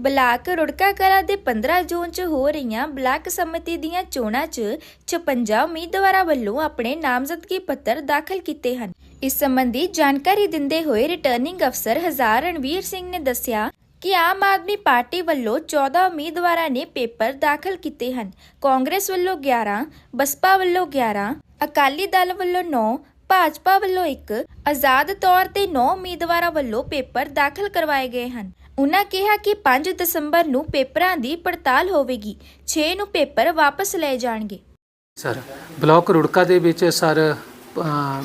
Block Rurka ਕਲਾ ਦੇ 15 ਜੂਨ 'ਚ ਹੋ ਰਹੀਆਂ ਬਲਾਕ ਸਮਿਤੀ ਦੀਆਂ ਚੋਣਾਂ 'ਚ 56 ਉਮੀਦਵਾਰਾਂ ਵੱਲੋਂ ਆਪਣੇ ਨਾਮਜ਼ਦਗੀ ਪੱਤਰ ਦਾਖਲ ਕੀਤੇ ਹਨ। ਇਸ ਸੰਬੰਧੀ ਜਾਣਕਾਰੀ ਦਿੰਦੇ ਹੋਏ ਰਿਟਰਨਿੰਗ ਅਫਸਰ ਹਜ਼ਾਰ ਰਣਵੀਰ ਸਿੰਘ ਨੇ ਦੱਸਿਆ ਕਿ ਆਮ ਆਦਮੀ ਪਾਰਟੀ ਵੱਲੋਂ 14 ਉਮੀਦਵਾਰਾਂ ਨੇ ਪੇਪਰ ਦਾਖਲ ਕੀਤੇ ਹਨ। ਕਾਂਗਰਸ ਵੱਲੋਂ 11 ਬਸਪਾ ਵੱਲੋਂ 11 ਅਕਾਲੀ ਦਲ ਵੱਲੋਂ 9 ਭਾਜਪਾ ਵੱਲੋਂ 1 ਆਜ਼ਾਦ ਤੌਰ ਤੇ 9 ਉਮੀਦਵਾਰਾਂ ਵੱਲੋਂ ਪੇਪਰ ਦਾਖਲ ਕਰਵਾਏ ਗਏ ਹਨ। ਉਨ੍ਹਾਂ ਕਿਹਾ ਕਿ 5 ਦਸੰਬਰ ਨੂੰ ਪੇਪਰਾਂ ਦੀ ਪੜਤਾਲ ਹੋਵੇਗੀ। 6 ਨੂੰ ਪੇਪਰ ਵਾਪਸ ਲਏ ਜਾਣਗੇ। ਸਰ ਬਲਾਕ ਰੁੜਕਾ ਦੇ ਵਿੱਚ ਸਰ ਅ,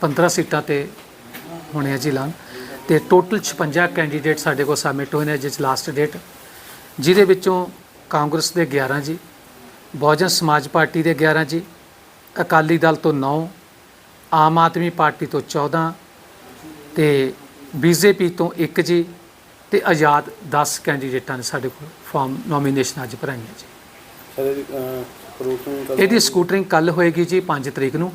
15 ਸੀਟਾਂ ਤੇ ਹੋਣੇ ਆ ਜ਼ਿਲ੍ਹਾ ਤੇ ਟੋਟਲ 56 ਕੈਂਡੀਡੇਟ ਸਾਡੇ ਕੋਲ ਸਬਮਿਟ ਹੋਏ ਨੇ ਜਿਸ ਲਾਸਟ ਡੇਟ। ਜਿਹਦੇ ਵਿੱਚੋਂ ਕਾਂਗਰਸ ਦੇ 11 ਜੀ ਬਹੁਜਨ ਸਮਾਜ ਪਾਰਟੀ ਦੇ 11 ਜੀ ਅਕਾਲੀ ਦਲ ਤੋਂ 9 ਆਮ ਆਦਮੀ ਪਾਰਟੀ ਤੋਂ 14 ਤੇ ਬੀਜੇਪੀ ਤੋਂ 1 ਜੀ ਤੇ ਆਜ਼ਾਦ 10 ਕੈਂਡੀਡੇਟਾਂ ਨੇ ਸਾਡੇ ਕੋਲ ਫਾਰਮ ਨੋਮੀਨੇਸ਼ਨ ਅੱਜ ਭਰਾਈਆਂ ਜੀ। ਸਰ ਇਹਦੀ ਪ੍ਰੂਫਿੰਗ ਕਦੋਂ ਇਹਦੀ ਸਕੂਟਰਿੰਗ ਕੱਲ ਹੋਏਗੀ ਜੀ 5 ਤਰੀਕ ਨੂੰ।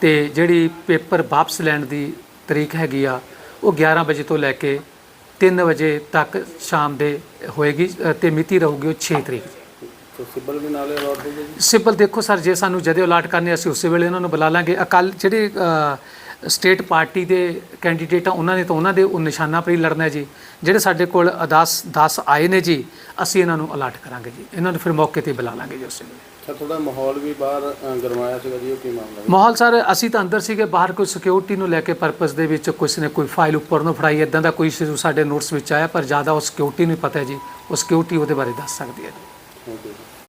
ਤੇ ਜਿਹੜੀ ਪੇਪਰ ਵਾਪਸ ਲੈਣ ਦੀ ਤਰੀਕ ਹੈਗੀ ਆ ਉਹ 11 ਵਜੇ ਤੋਂ ਲੈ ਕੇ 3 ਵਜੇ ਤੱਕ ਸ਼ਾਮ ਦੇ ਹੋਏਗੀ ਅ, ਤੇ ਮਿਤੀ ਰਹੂਗੀ ਉਹ 6 ਤਰੀਕ। ਤੇ ਸਿਬਲ ਵੀ ਨਾਲੇ ਅਲਾਟ ਹੋ ਗਈ ਸਿੰਪਲ ਦੇਖੋ ਸਰ ਜੇ ਸਾਨੂੰ ਜਦੇ ਅਲਾਟ ਕਰਨੇ ਅਸੀਂ ਉਸੇ ਵੇਲੇ ਉਹਨਾਂ ਨੂੰ ਬੁਲਾ ਲਾਂਗੇ। ਅਕਾਲ ਜਿਹੜੇ ਸਟੇਟ ਪਾਰਟੀ ਦੇ ਕੈਂਡੀਡੇਟ ਆ ਉਹਨਾਂ ਨੇ ਤਾਂ ਉਹਨਾਂ ਦੇ ਉਹ ਨਿਸ਼ਾਨਾ ਪਰ ਹੀ ਲੜਨਾ ਜੀ। ਜਿਹੜੇ ਸਾਡੇ ਕੋਲ 10 10 ਆਏ ਨੇ ਜੀ ਅਸੀਂ ਇਹਨਾਂ ਨੂੰ ਅਲਾਟ ਕਰਾਂਗੇ ਜੀ। ਇਹਨਾਂ ਨੂੰ ਫਿਰ ਮੌਕੇ ਤੇ ਬੁਲਾ ਲਾਂਗੇ ਜੀ ਉਸੇ ਵੇਲੇ। ਸਰ ਥੋੜਾ ਮਾਹੌਲ ਵੀ ਬਾਹਰ ਗਰਮਾਇਆ ਸੀਗਾ ਜੀ ਉਹ ਕੀ ਮਾਮਲਾ ਹੈ ਮਾਹੌਲ ਸਰ ਅਸੀਂ ਤਾਂ ਅੰਦਰ ਸੀਗੇ ਬਾਹਰ ਕੋਈ ਸਿਕਿਉਰਿਟੀ ਨੂੰ ਲੈ ਕੇ ਪਰਪਸ ਦੇ ਵਿੱਚ ਕਿਸੇ ਨੇ ਕੋਈ ਫਾਈਲ ਉੱਪਰ ਨੂੰ ਫੜਾਈ ਇਦਾਂ ਦਾ ਕੋਈ ਇਸ਼ੂ ਸਾਡੇ ਨੋਟਸ ਵਿੱਚ ਆਇਆ ਪਰ ਜ਼ਿਆਦਾ ਉਹ ਸਿਕਿਉਰਿਟੀ ਨੂੰ ਹੀ ਪਤਾ ਹੈ ਜੀ। ਉਹ ਸਿਕਿਉਰਿਟੀ ਉਹਦੇ ਬਾਰੇ ਦੱਸ ਸਕਦੀ ਹੈ ਜੀ। Thank you